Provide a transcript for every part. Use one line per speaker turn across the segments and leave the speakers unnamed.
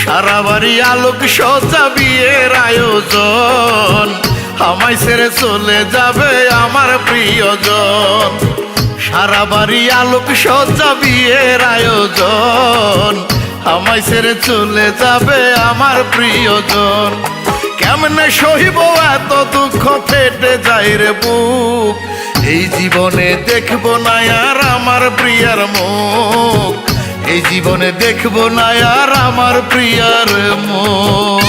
সারা বাড়ি আলোক সজা বিয়ের আয়োজন। আমায় ছেড়ে চলে যাবে আমার প্রিয়জন। সারা বাড়ি আলোক সজ্জা বিয়ের আয়োজন। আমায় ছেড়ে চলে যাবে আমার প্রিয়জন। কেমনে সহিব এত দুঃখ, ফেটে যায় রে বুক। এই জীবনে দেখব না আর আমার প্রিয়ার মুখ। এই জীবনে দেখব না আর আমার প্রিয়ার মুখ।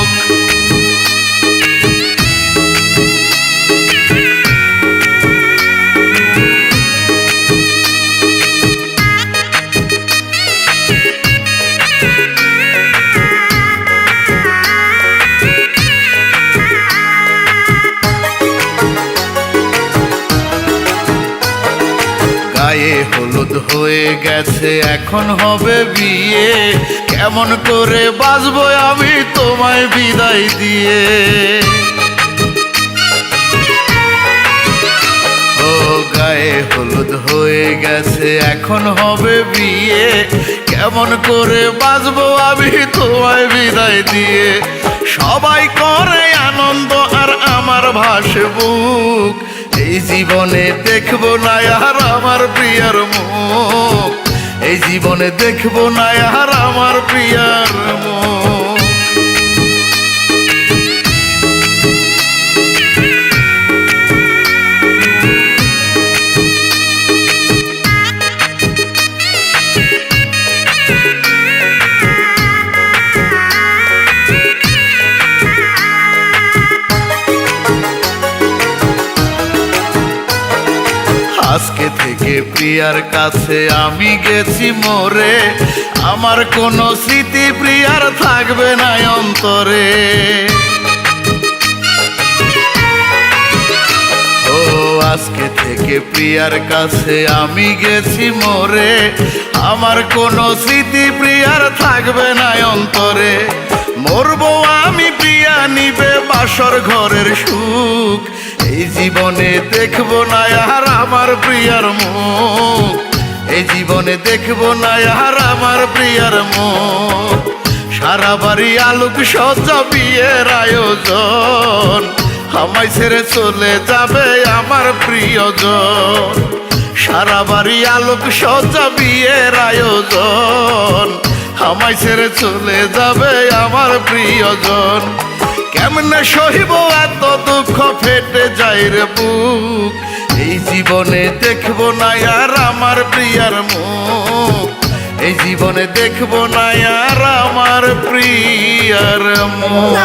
গায়ে হলুদ হয়ে গেছে, এখন হবে বিয়ে। কেমন করে বাঁচবো আমি তোমায় বিদায় দিয়ে? গায়ে হলুদ হয়ে গেছে, এখন হবে বিয়ে। কেমন করে বাঁচবো আমি তোমায় বিদায় দিয়ে? সবাই করে আনন্দ আর আমার ভাসে বুক এই জীবনে দেখব না আর আমার প্রিয়ার মুখ। এই জীবনে দেখব না আর আমার প্রিয়ার আজকে থেকে প্রিয়ার কাছে আমি গেছি মোরে। আমার কোনো স্মৃতি প্রিয়ার থাকবে না অন্তরে। ও, আজকে থেকে প্রিয়ার কাছে আমি গেছি মোরে। আমার কোনো স্মৃতি প্রিয়ার থাকবে না অন্তরে। মরবো আমি প্রিয়া, নিবে বাসর ঘরের সুখ। এই জীবনে দেখব না আর আমার প্রিয়ার মুখ। এই জীবনে দেখব না আর আমার প্রিয়ার মুখ। সারা বাড়ি আলোক সজ্জা বিয়ের আয়োজন। আমায় ছেড়ে চলে যাবে আমার প্রিয়জন। সারা বাড়ি আলোক সজ্জা বিয়ের আয়োজন। আমায় ছেড়ে চলে যাবে আমার প্রিয়জন। কেমনে সহিব এত দুঃখ ফেটে যাই রে বুক? এই জীবনে দেখব না আর আমার প্রিয়ার মুখ। এই জীবনে দেখব না আর আমার প্রিয়ার মুখ।